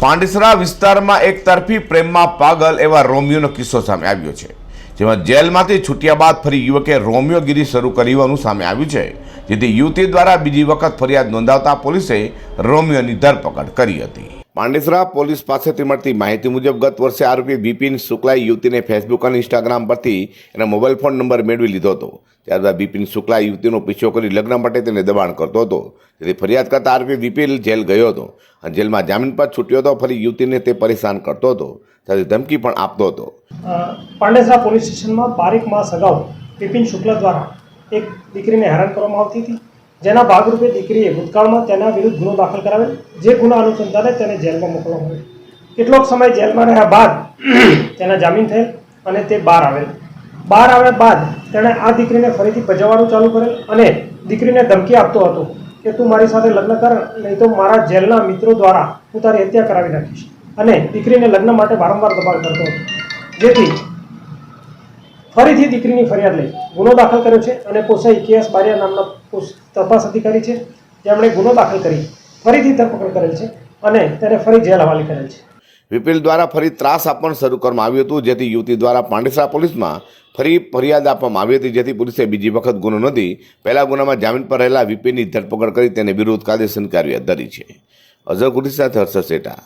પાંડેસરા વિસ્તારમાં એક તરફી પ્રેમમાં પાગલ એવા રોમિયોનો કિસ્સો સામે આવ્યો છે. જેમાં જેલમાંથી છૂટ્યા બાદ ફરી યુવકે રોમિયોગીરી શરૂ કરી હોવાનું સામે આવ્યું છે. જેથી યુવતી દ્વારા બીજી વખત ફરિયાદ નોંધાવતા પોલીસે રોમિયોની ધરપકડ કરી હતી. પાંડેસરા પોલીસ પાસેથી મળતી માહિતી મુજબ ગત વર્ષે આરોપી બિપિન શુક્લાએ યુવતીને ફેસબુક અને ઇન્સ્ટાગ્રામ પરથી એના મોબાઈલ ફોન નંબર મેળવી લીધો હતો. ત્યારબાદ બિપિન શુક્લા યુવતીનો પીછો કરી લગ્ન માટે તેને દબાણ કરતો હતો. તેથી ફરિયાદ કરતા આરોપી બિપિન જેલ ગયો હતો અને જેલમાં જામીન પર છૂટ્યો હતો, ફરી યુવતીને તે પરેશાન કરતો હતો. સાથે ધમકી પણ આપતો હતો. પાંડેસરા પોલીસ સ્ટેશનમાં બારેક માસ અગાઉ બિપિન શુક્લા દ્વારા એક દીકરીને હેરાન કરવામાં આવતી હતી. જેના ભાગરૂપે દીકરીએ ભૂતકાળમાં તેના વિરુદ્ધ ગુનો દાખલ કરાવેલ, જે ગુના અનુસંધાને તેને જેલમાં મોકલવામાં આવ્યો. કેટલોક સમય જેલમાં રહ્યા બાદ તેના જામીન થયેલ અને તે બહાર આવેલ. બહાર આવ્યા બાદ તેણે આ દીકરીને ફરીથી ભજવવાનું ચાલુ કરેલ અને દીકરીને ધમકી આપતો હતો કે, તું મારી સાથે લગ્ન કર, નહીં તો મારા જેલના મિત્રો દ્વારા હું તારી હત્યા કરાવી નાખીશ. અને દીકરીને લગ્ન માટે વારંવાર દબાણ કરતો હતો. જેથી ફરીથી દીકરીની ફરિયાદ લઈ. ગુનો દાખલ કર્યો છે અને પોસાઈ કેએસ બારિયા નામના તપાસ અધિકારી છે. જેમણે ગુનો દાખલ કરી ફરીથી ધરપકડ કરેલ છે અને તેને ફરી જેલ હવાલે કરેલ છે. વિપિલ દ્વારા ફરી ત્રાસ આપવાનું શરૂ કરવામાં આવ્યું હતું, જેથી યુવતી દ્વારા પાંડેસરા પોલીસમાં ફરી ફરિયાદ આપવામાં આવી હતી, જેથી પોલીસે બીજી વખત ગુનો નોંધી પહેલા ગુનામાં જામીન પર રહેલા વિપિનની ધરપકડ કરી તેને વિરુદ્ધ કાયદેસરની કાર્યવાહી ધરી છે. અઝર કુટી સાથે હર્ષદ શેઠા